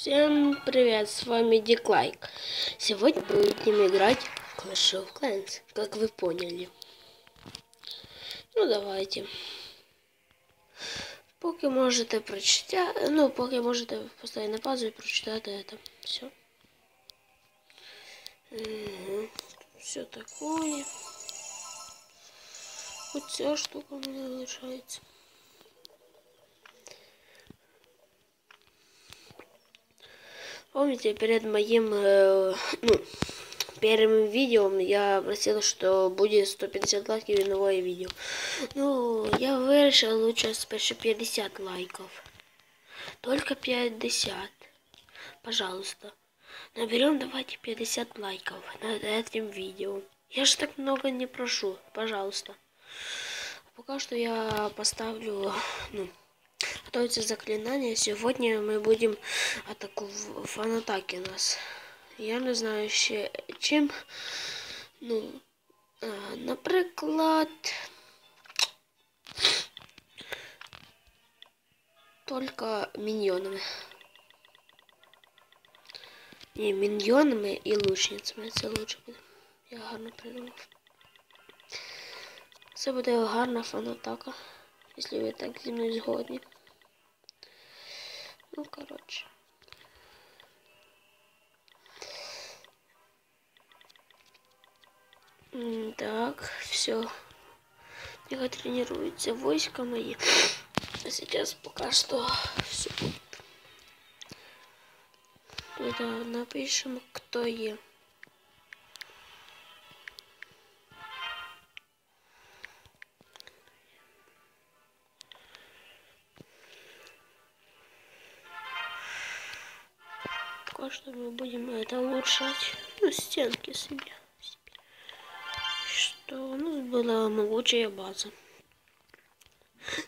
Всем привет, с вами Диклайк. Сегодня будем играть в Clash of Clans, как вы поняли. Ну давайте. Поки можете прочитати, ну, поки можете поставити на паузу і прочитати это. Все. Угу. Все такое. Вот вся штука у меня залишається. Помните, перед моим, э, ну, первым видео я просил, что будет 150 лайков и новое видео. Ну, я вирішив лучше спершу 50 лайков. Только 50. Пожалуйста. Наберем давайте 50 лайков над этим видео. Я же так много не прошу. Пожалуйста. Пока что я поставлю, ну, готовится заклинание. Сегодня мы будем атаку фанатаки нас. Я не знаю ще чим. Ну, а, наприклад. Только міньйонами. Ні, міньйонами і лучницями. Це лучше буде. Я гарно придумав. Це буде гарна фанатака, якщо ви так зі мною згодні. Ну, короче. Так, все. Тихо тренируются войска мои. А сейчас пока что все. Туда напишем, кто е. Пока что мы будем это улучшать. Ну, стенки себе. Что у нас была могучая база.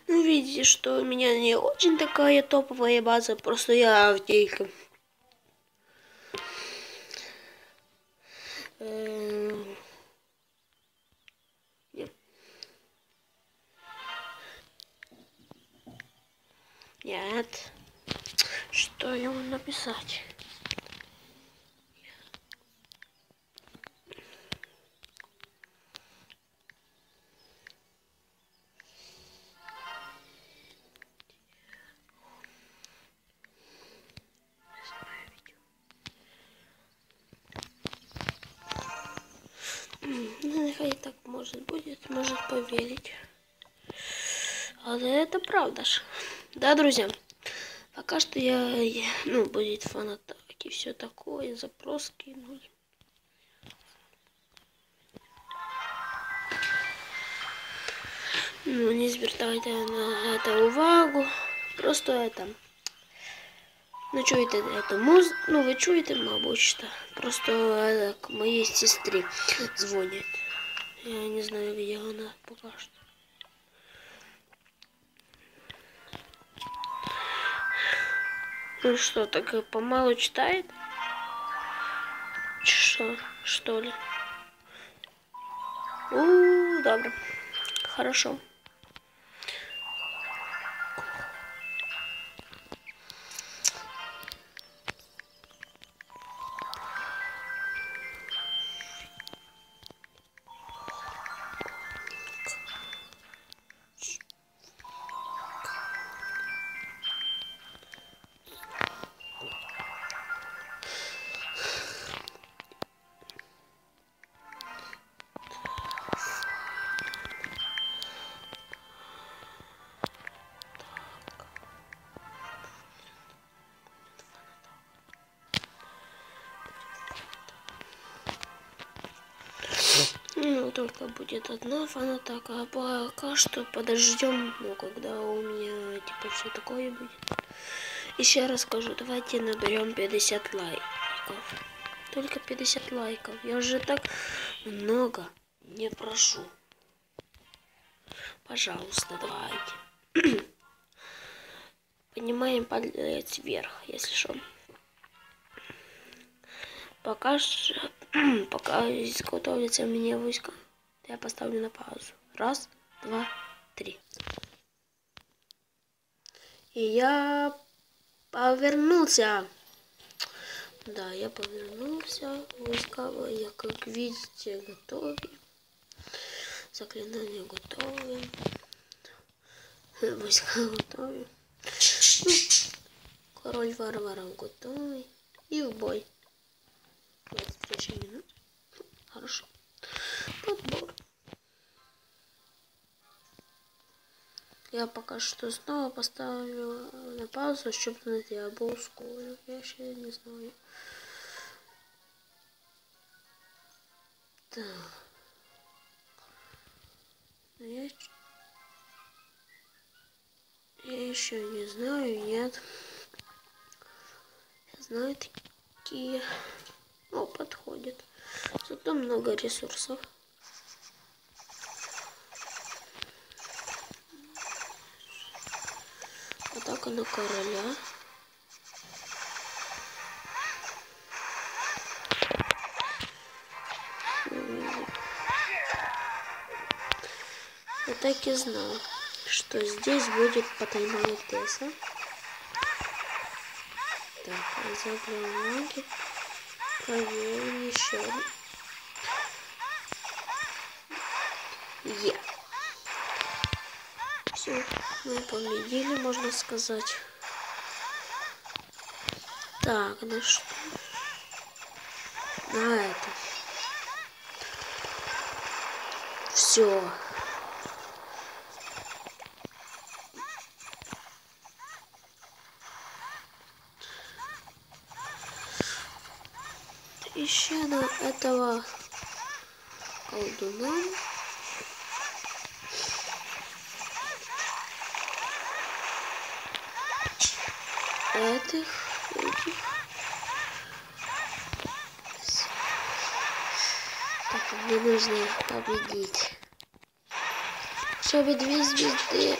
Ну, видите, что у меня не очень такая топовая база, просто я автейка. Эм, Нет. Что ему написать? Может поверить. Але это правда ж. Да, друзья? Пока что я, ну, будет фанатаки, все такое, запрос кинули. Ну, не звертайте на это увагу. Просто это. Ну, чуєте, это муз... ну, ви чуєте, мабуть, що. Просто это, к моей сестре звонит. Я не знаю, где она пока что. Ну что, так помалу читает? Что? Что ли? У, -у, -у добро. Хорошо. Только будет одна фанатака, а пока что подождем, ну, когда у меня, типа, все такое будет. Еще раз скажу, давайте наберем 50 лайков. Только 50 лайков. Я уже так много не прошу. Пожалуйста, давайте. Поднимаем палец вверх, если что. Пока пока изготовится мне войска, я поставлю на паузу. Раз, два, три. И я повернулся. Да, я повернулся. Войска, я, как видите, готовы. Заклинания готовы. Войска готовы. Ну, король варваров готовый. И в бой. 23 минут. Хорошо. Подбор. Я пока что снова поставлю на паузу, чтобы найти обуску. Я еще не знаю. Так. Я, я еще не знаю, нет. Я знаю такие. О, подходит. Зато много ресурсов. Атака на короля. Я так и знал, что здесь будет потайная Теса. Так, разобрал ноги. Проверим еще. Е. Все, мы победили, можно сказать. Так, на что? На это. Все. Еще на этого колдуна. Этих, этих. Так, мне нужно победить. Чтобы две звезды.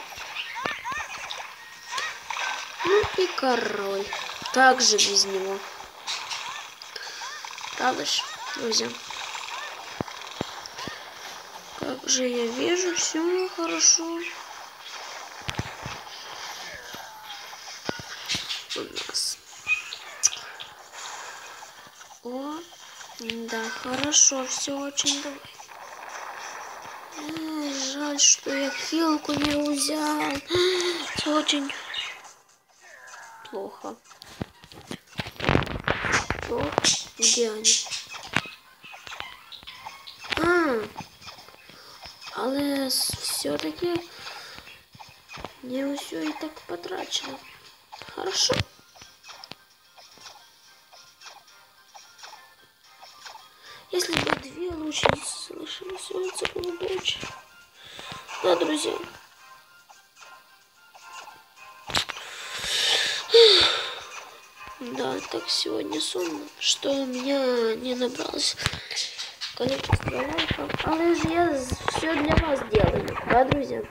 Ну и король. Также без него. Правда ж, друзья? Как же я вижу, все хорошо. Нас. О, да, хорошо, все очень давай. Жаль, что я хилку не взял. Очень плохо. Плохо. Где они? А, але все-таки не все и так потрачено. Хорошо. Если бы две лучницы слышали солнце, было бы очень... Да, друзья. Да, так сегодня сонно, что у меня не набралось количество лайков. Але ж я все для вас делаю, да, друзья?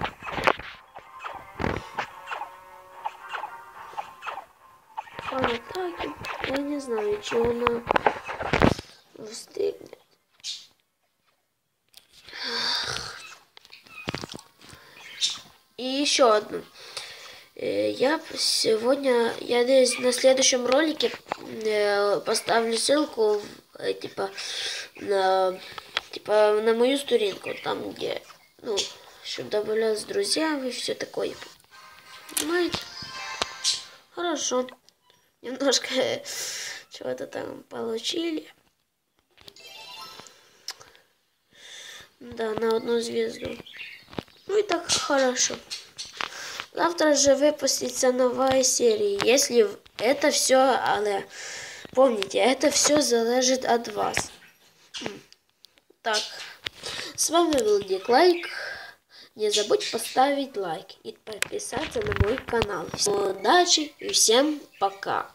План атаки. Я не знаю, чи вона встигне. И еще одну. Я сегодня, я на следующем ролике поставлю ссылку, типа, на, типа, на мою сторінку, там, где, ну, чтобы добавлялись друзья и все такое. Понимаете? Хорошо. Немножко чего-то там получили. Да, на одну звезду. Ну и так хорошо. Завтра же выпустится новая серия. Если это все, але помните, это все залежит от вас. Так, с вами был Диклайк. Не забудь поставить лайк и подписаться на мой канал. Всем удачи и всем пока.